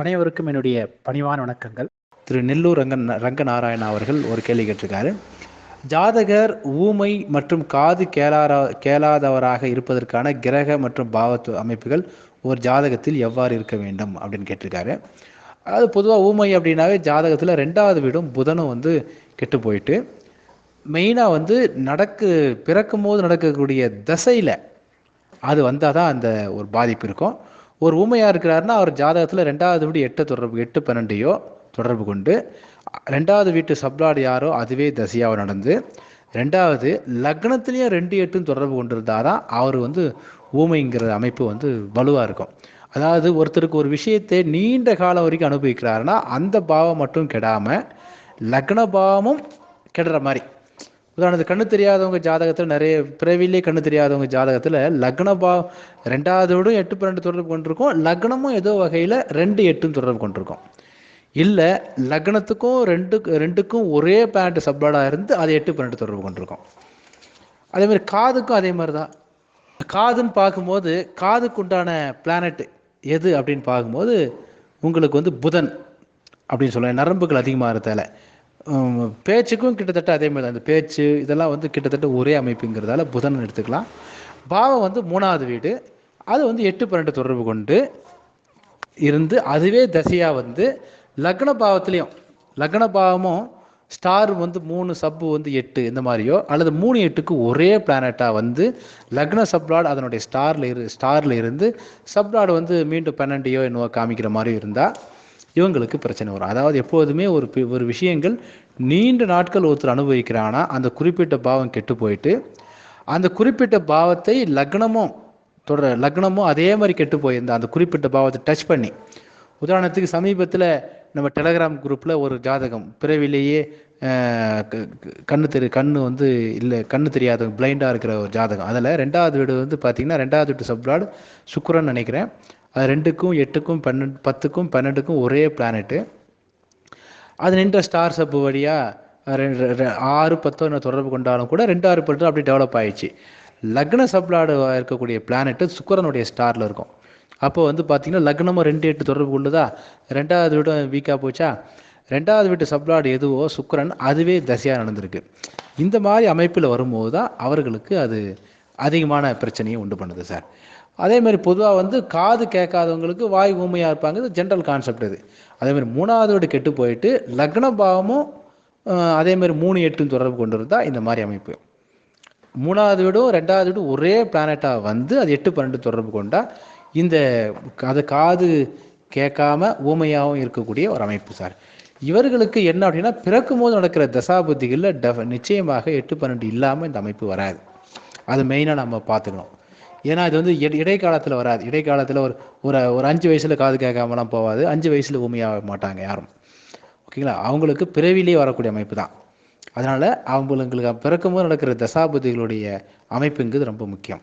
அனைவருக்கும் என்னுடைய பணிவான வணக்கங்கள். திரு நெல்லூர் ரங்கன் ரங்கநாராயண அவர்கள் ஒரு கேள்வி கேட்டிருக்காரு. ஜாதகர் ஊமை மற்றும் காது கேளாரா கேளாதவராக இருப்பதற்கான கிரக மற்றும் பாவத்து அமைப்புகள் ஒரு ஜாதகத்தில் எவ்வாறு இருக்க வேண்டும் அப்படின்னு கேட்டிருக்காரு. அதாவது பொதுவாக ஊமை அப்படின்னாவே ஜாதகத்தில் ரெண்டாவது வீடும் புதனும் வந்து கெட்டு போயிட்டு மெயினாக வந்து நடக்கு பிறக்கும் போது நடக்கக்கூடிய தசையில் அது வந்தால் தான் அந்த ஒரு பாதிப்பு இருக்கும். ஒரு ஊமையாக இருக்கிறாருன்னா அவர் ஜாதகத்தில் ரெண்டாவது வீடு எட்டு தொடர்பு எட்டு பன்னெண்டையோ தொடர்பு கொண்டு ரெண்டாவது வீட்டு சப்ளாடு யாரோ அதுவே தசையாக நடந்து ரெண்டாவது லக்னத்துலேயும் ரெண்டு எட்டும் தொடர்பு கொண்டிருந்தால் தான் அவர் வந்து ஊமைங்கிற அமைப்பு வந்து வலுவாக இருக்கும். அதாவது ஒருத்தருக்கு ஒரு விஷயத்தை நீண்ட காலம் வரைக்கும் அனுபவிக்கிறாருன்னா அந்த பாவம் மட்டும் கெடாமல் லக்ன பாவமும் கெடுற மாதிரி. உதாரணத்துக்கு கண்ணு தெரியாதவங்க ஜாதகத்தில் நிறைய பிறவிலே கண்ணு தெரியாதவங்க ஜாதகத்தில் லக்ன பா ரெண்டாவதோடும் எட்டு பன்னெண்டு தொடர்பு கொண்டிருக்கும். லக்னமும் ஏதோ வகையில் ரெண்டு எட்டும் தொடர்பு கொண்டிருக்கும். இல்லை லக்னத்துக்கும் ரெண்டு ரெண்டுக்கும் ஒரே பேண்ட் சப்ளாடாக இருந்து அது எட்டு பன்னெண்டு தொடர்பு கொண்டிருக்கும். அதே மாதிரி காதுக்கும் அதே மாதிரி தான் காதுன்னு பார்க்கும்போது காதுக்கு உண்டான பிளானட் எது அப்படின்னு பார்க்கும்போது உங்களுக்கு வந்து புதன் அப்படின்னு சொல்லுவேன் நரம்புகள் அதிகமாக இருத்தால பேச்சுக்கும் கிட்டத்தட்ட அதே மாதிரி தான். அந்த பேச்சு இதெல்லாம் வந்து கிட்டத்தட்ட ஒரே அமைப்புங்கிறதால புதன் எடுத்துக்கலாம். பாவம் வந்து மூணாவது வீடு. அது வந்து எட்டு பன்னெண்டு தொடர்பு கொண்டு இருந்து அதுவே தசையாக வந்து லக்ன பாவத்துலேயும் லக்ன பாவமும் ஸ்டார் வந்து மூணு சப்பு வந்து எட்டு இந்த மாதிரியோ அல்லது மூணு எட்டுக்கு ஒரே பிளானட்டாக வந்து லக்ன சப்ளாட் அதனுடைய ஸ்டாரில் இரு ஸ்டாரில் இருந்து சப்ளாட் வந்து மீண்டும் பன்னெண்டையோ என்னவோ காமிக்கிற மாதிரி இருந்தால் இவங்களுக்கு பிரச்சனை வரும். அதாவது எப்போதுமே ஒரு ஒரு விஷயங்கள் நீண்ட நாட்கள் ஒருத்தர் அனுபவிக்கிறானா அந்த குறிப்பிட்ட பாவம் கெட்டு போயிட்டு அந்த குறிப்பிட்ட பாவத்தை லக்னமும் தொடர் லக்னமும் அதே மாதிரி கெட்டு போயிருந்த அந்த குறிப்பிட்ட பாவத்தை டச் பண்ணி. உதாரணத்துக்கு சமீபத்தில் நம்ம டெலகிராம் குரூப்பில் ஒரு ஜாதகம் பிறவிலேயே கண்ணு தெரி கண்ணு வந்து இல்லை கண்ணு தெரியாத பிளைண்டாக இருக்கிற ஒரு ஜாதகம். அதில் ரெண்டாவது வீடு வந்து பார்த்திங்கன்னா ரெண்டாவது வீட்டு சப்ளாடு சுக்கரன் நினைக்கிறேன். அது ரெண்டுக்கும் எட்டுக்கும் பன்னெண்டு பத்துக்கும் பன்னெண்டுக்கும் ஒரே பிளானெட்டு அது நின்ற ஸ்டார் சப்பு வழியாக ஆறு பத்தோ என்ன தொடர்பு கொண்டாலும் கூட ரெண்டு ஆறு பத்து அப்படி டெவலப் ஆயிடுச்சு. லக்ன சப்ளாடு இருக்கக்கூடிய பிளானெட்டு சுக்கரனுடைய ஸ்டாரில் இருக்கும். அப்போ வந்து பார்த்திங்கன்னா லக்னமும் ரெண்டு எட்டு தொடர்பு கொண்டுதா ரெண்டாவது வீடும் வீக்காக போச்சா? ரெண்டாவது வீட்டு சப்ளாடு எதுவோ சுக்கரன் அதுவே தசையாக நடந்திருக்கு. இந்த மாதிரி அமைப்பில் வரும்போது தான் அவர்களுக்கு அது அதிகமான பிரச்சனையை உண்டு பண்ணுது சார் அதே மாதிரி பொதுவாக வந்து காது கேட்காதவங்களுக்கு வாய் ஊமையாக இருப்பாங்க இது ஜென்ரல் கான்செப்ட் இது. அதே மாதிரி மூணாவது வீடு கெட்டு போயிட்டு லக்ன பாவமும் அதே மாதிரி மூணு எட்டும் தொடர்பு கொண்டு இருந்தால் இந்த மாதிரி அமைப்பு. மூணாவது வீடும் ரெண்டாவது வீடும் ஒரே பிளானட்டாக வந்து அது எட்டு பன்னெண்டு தொடர்பு கொண்டால் இந்த அது காது கேட்காம ஊமையாகவும் இருக்கக்கூடிய ஒரு அமைப்பு சார் இவர்களுக்கு என்ன அப்படின்னா பிறக்கும் போது நடக்கிற தசாபுத்திகளில் டெஃப் நிச்சயமாக எட்டு பன்னெண்டு இல்லாமல் இந்த அமைப்பு வராது. அது மெயினாக நம்ம பார்த்துக்கணும். ஏன்னா இது வந்து இடைக்காலத்தில் வராது. இடைக்காலத்தில் ஒரு ஒரு ஒரு அஞ்சு வயசில் காது கேட்காமலாம் போகாது அஞ்சு வயசில் ஊமையாக மாட்டாங்க யாரும். ஓகேங்களா அவங்களுக்கு பிறவிலே வரக்கூடிய அமைப்பு தான். அதனால் அவங்களுக்கு பிறக்கும்போது நடக்கிற தசாபதிகளுடைய அமைப்புங்கிறது ரொம்ப முக்கியம்.